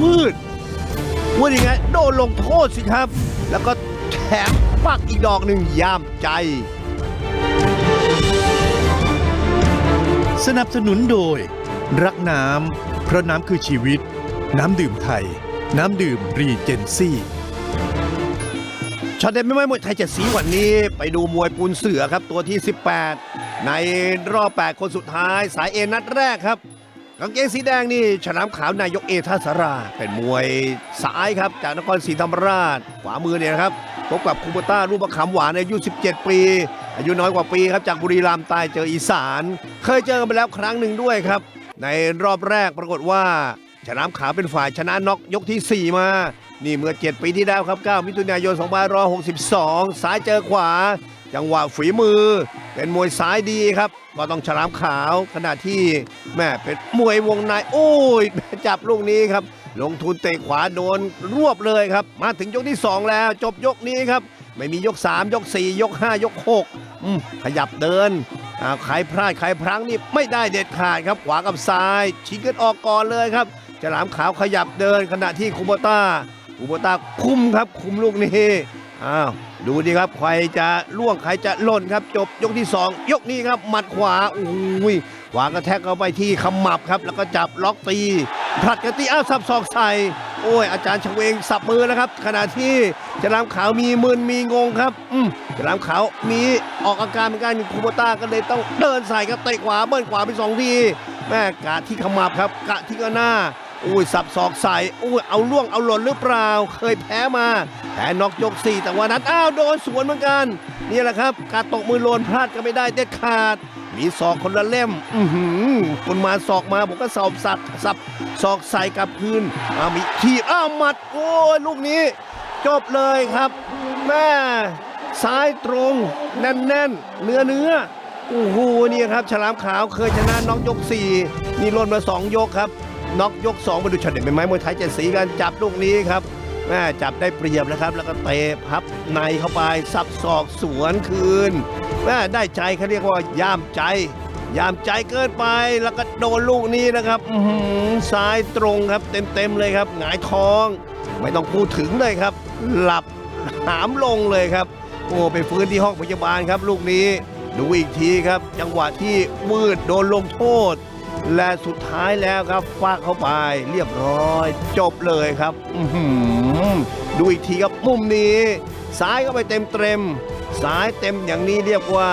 วืดวืดยังไงโดนลงโทษสิครับ แล้วก็แถมปักอีกดอกหนึ่งย่ามใจ สนับสนุนโดย รักน้ำเพราะน้ำคือชีวิต น้ำดื่มไทย น้ำดื่มรีเจนซี่ช็อตเด็ดไม่ไม่มวยไทยเจ็ดสีวันนี้ไปดูมวยปูนเสือครับตัวที่ 18 ในรอบ 8 คนสุดท้ายสายเอนัดแรกครับ กางเกงสีแดงนี่ฉลามขาวนายกเอท่าสรา เป็นมวยสายครับจากนครศรีธรรมราช ขวามือเนี่ยนะครับพบกับคูโบต้ารูปประคำหวานอายุ 17 ปี อายุน้อยกว่าปีครับจากบุรีรัมย์ใต้เจออีสาน เคยเจอกันไปแล้วครั้งหนึ่งด้วยครับ ในรอบแรกปรากฏว่าฉลามขาวเป็นฝ่ายชนะน็อกยกทีสี่4 มา นี่เมื่อ 7 ปีที่แล้วครับ 9 มิถุนายน 2562ซ้ายเจอขวา จังหวะฝีมือ เป็นมวยซ้ายดีครับ ก็ต้องฉลามขาวขณะที่แม่เป็นมวยวงในโอ้ยจับลูกนี้ครับ ลงทุนเตะขวาโดนรวบเลยครับ มาถึงยกที่ 2 แล้ว จบยกนี้ครับ ไม่มียก 3 ยก 4 ยก 5 ยก6อืมขยับเดินอ่าใครพลาดใครพลั้งนี่ไม่ได้เด็ดขาดครับ ขวากับซ้าย ชิงกันออกก่อนเลยครับฉลามขาวขยับเดินขณะที่คูโบต้าคูโบต้าคุมครับคุมลูกนี้ อ้าวดูดิครับ ใครจะล่วงใครจะหล่นครับ จบยกที่ 2 ยกนี้ครับหมัดขวาอุ้ยขวากระแทกเข้าไปที่ขมับครับ แล้วก็จับล็อกตีผลัดกันตีอ้าวสับศอกใส่โอ้ยอาจารย์ชเวงสับมือแล้วครับ ขณะที่ฉลามขาวมีมึนมีงงครับอืมฉลามขาวมีออกอาการเหมือนกันคูโบต้าก็เลยต้องเดินใส่ครับเตะขวาเบิ้ลขวาไปสองทีแม่กะที่ขมับครับกะที่ก็หน้าอุ้ยสับศอกใส่อุ้ยเอาล่วงเอาหล่นหรือเปล่า เคยแพ้มา แพ้น็อกยกสี่แต่วันนั้นอ้าวโดนสวนเหมือนกัน นี่แหละครับ การตกมือโลนพลาดก็ไม่ได้เด็ดขาด มีศอกคนละเล่ม อือหือคนมาศอกมาผมก็สอบสับสับศอกใส่กลับคืนอ้ามีทีอ้าวหมัด โอ้ยลูกนี้ จบเลยครับแม่ซ้ายตรง แน่นๆ เนื้อเนื้อโอ้โหนี่ครับ ฉลามขาวเคยชนะน็อกยก 4 นี่ล่นมา 2 ยกครับน็อกยก2มาดูช็อตเด็ดเป็นไม้มวยไทยเจ็ดสีกันจับลูกนี้ครับ แม่จับได้เปรียบนะครับ แล้วก็เตะพับในเข้าไปสับศอกสวนคืนแม่ได้ใจเขาเรียกว่าย่ามใจยามใจเกินไปแล้วก็โดนลูกนี้นะครับอืซ้ายตรงครับ เต็มๆเลยครับ หงายท้อง ไม่ต้องพูดถึงเลยครับ หลับหามลงเลยครับ โอ้ไปฟื้นที่ห้องพยาบาลครับ ลูกนี้ ดูอีกทีครับ จังหวะที่วืดโดนลงโทษ และสุดท้ายแล้วครับฟาดเข้าไปเรียบร้อย จบเลยครับอื้อหือดูอีกทีครับมุมนี้ซ้ายเข้าไปเต็มเต็มๆซ้ายเต็มอย่างนี้เรียกว่า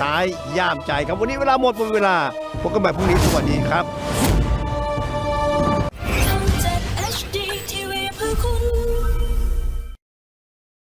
ซ้ายย่ามใจครับวันนี้เวลาหมดหมดเวลาพบกันใหม่พรุ่งนี้สวัสดีครับ